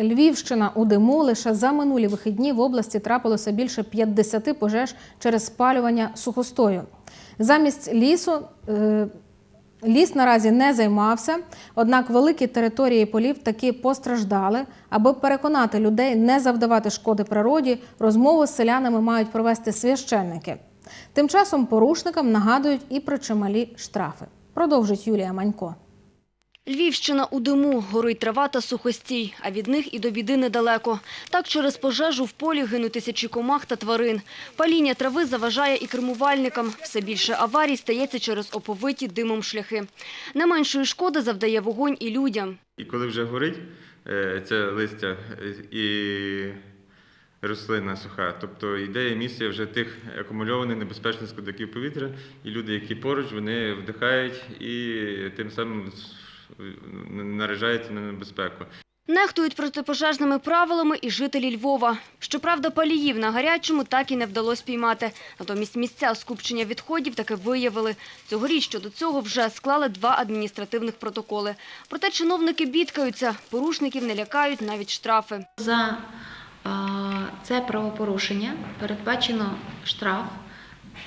Львівщина у диму лише за минулі вихідні в області трапилося більше 50 пожеж через спалювання сухостою. Замість лісу е, ліс наразі не займався, однак великі території полів таки постраждали. Аби переконати людей не завдавати шкоди природі, розмову з селянами мають провести священники. Тим часом порушникам нагадують і про чималі штрафи. Продовжить Юлія Манько. Львівщина у диму, горить трава та сухостій, а від них і до біди недалеко. Так через пожежу в полі гинуть тисячі комах та тварин. Паління трави заважає і кермувальникам. Все більше аварій стається через оповиті димом шляхи. Не меншої шкоди завдає вогонь і людям. І коли вже горить е, це листя і рослина суха, тобто йде емісія вже тих акумульованих небезпечних складників повітря, і люди, які поруч, вони вдихають і тим самим наражаються на небезпеку. Нехтують протипожежними правилами і жителі Львова. Щоправда, паліїв на гарячому так і не вдалося піймати. Натомість місця скупчення відходів таки виявили. Цьогоріч щодо цього вже склали два адміністративних протоколи. Проте чиновники бідкаються, порушників не лякають навіть штрафи. За це правопорушення передбачено штраф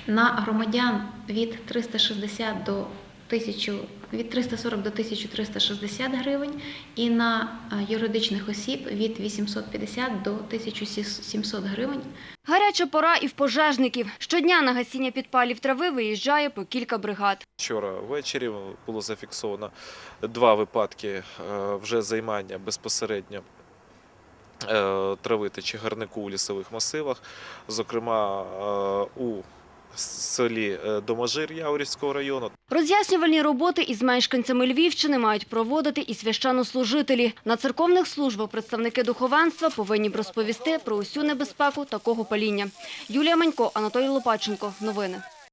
на громадян від 360 до 1000, від 340 до 1360 гривень і на е, юридичних осіб від 850 до 1700 гривень. Гаряча пора і в пожежників. Щодня на гасіння підпалів трави виїжджає по кілька бригад. Вчора ввечері було зафіксовано два випадки е, вже займання безпосередньо е, трави та чагарнику у лісових масивах, зокрема у селі е, Доможир Яворівського району Роз'яснювальні роботи із мешканцями Львівщини мають проводити і священнослужителі. На церковних службах представники духовенства повинні б розповісти про усю небезпеку такого паління. Юлія Манько, Анатолій Лопаченко. Новини.